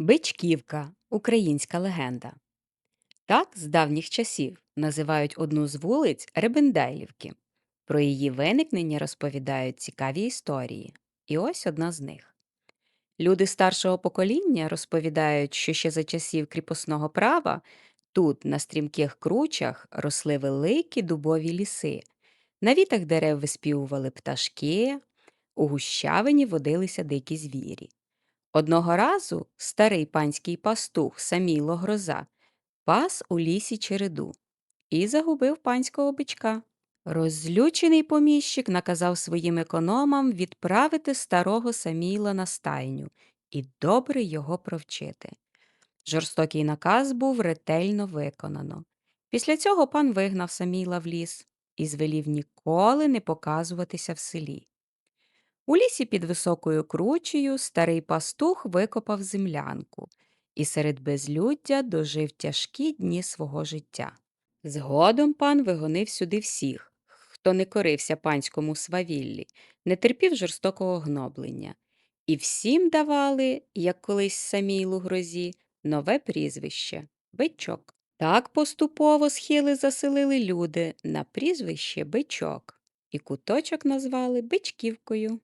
Бичківка українська легенда. Так з давніх часів називають одну з вулиць Ребендайлівки. Про її виникнення розповідають цікаві історії. І ось одна з них. Люди старшого покоління розповідають, що ще за часів кріпосного права тут, на стрімких кручах, росли великі дубові ліси. На вітах дерев виспівували пташки, у гущавині водилися дикі звірі. Одного разу старий панський пастух Саміло Гроза пас у лісі череду і загубив панського бичка. Розлючений поміщик наказав своїм економам відправити старого Саміла на стайню і добре його провчити. Жорстокий наказ був ретельно виконано. Після цього пан вигнав Саміла в ліс і звелів ніколи не показуватися в селі. У лісі під високою кручею старий пастух викопав землянку і серед безлюддя дожив тяжкі дні свого життя. Згодом пан вигонив сюди всіх, хто не корився панському свавіллі, не терпів жорстокого гноблення, і всім давали, як колись Самійлу грозі, нове прізвище бичок. Так поступово схили заселили люди на прізвище бичок, і куточок назвали Бичківкою.